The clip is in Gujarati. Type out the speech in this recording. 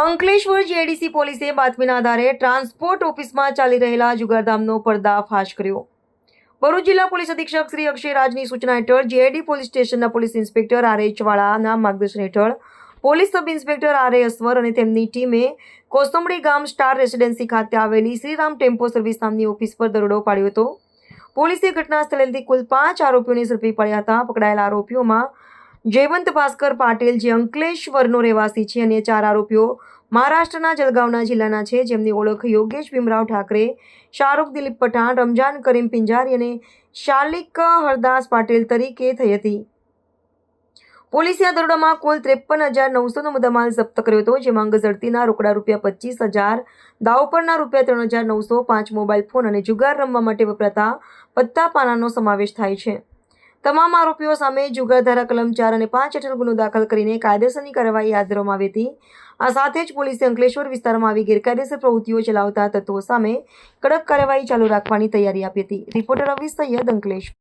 અંકલેશ્વર જીઆઈડીસી પોલીસે બાતમીના આધારે ટ્રાન્સપોર્ટ ઓફિસમાં ચાલી રહેલા જુગારધામનો પર્દાફાશ કર્યો. ભરૂચ જિલ્લા પોલીસ અધિક્ષક શ્રી અક્ષય રાજની સૂચના હેઠળ જીઆઈડી પોલીસ સ્ટેશનના પોલીસ ઇન્સ્પેક્ટર આર એચ વાળાના માર્ગદર્શન હેઠળ police sub inspector R A Aswar અને તેમની ટીમે કોસંબડી ગામ સ્ટાર રેસિડેન્સી ખાતે આવેલી શ્રીરામ ટેમ્પો સર્વિસ નામની ઓફિસ પર દરોડો પાડ્યો હતો. પોલીસે ઘટના સ્થળેથી કુલ પાંચ આરોપીઓને ઝડપી પડ્યા હતા. પકડાયેલા આરોપીઓમાં જયવંત ભાસ્કર પાટીલ જે અંકલેશ્વરનો રહેવાસી છે અને ચાર આરોપીઓ મહારાષ્ટ્રના જલગાંવના જિલ્લાના છે. જેમની ઓળખ યોગેશ ભીમરાવ ઠાકરે, શાહરૂખ દિલીપ પઠાણ, રમજાન કરીમ પિંજારી અને શાલિક હરદાસ પાટીલ તરીકે થઈ હતી. પોલીસે આ દરોડામાં કુલ ત્રેપન હજાર નવસોનો મુદ્દામાલ જપ્ત કર્યો હતો, જેમાં અંગઝડતીના રોકડા રૂપિયા પચીસ હજાર, દાવ પરના રૂપિયા ત્રણ હજાર નવસો પાંચ, મોબાઈલ ફોન અને જુગાર રમવા માટે વપરાતા પત્તા પાનાનો સમાવેશ થાય છે. તમામ આરોપીઓ સામે જુગાર ધારા કલમ ચાર અને પાંચ હેઠળ ગુનો દાખલ કરીને કાયદેસરની કાર્યવાહી હાથ ધરવામાં આવી હતી. આ સાથે જ પોલીસે અંકલેશ્વર વિસ્તારમાં આવી ગેરકાયદેસર પ્રવૃત્તિઓ ચલાવતા તત્વો સામે કડક કાર્યવાહી ચાલુ રાખવાની તૈયારી આપી હતી. રિપોર્ટર રવિ સૈયદ અંકલેશ્વર.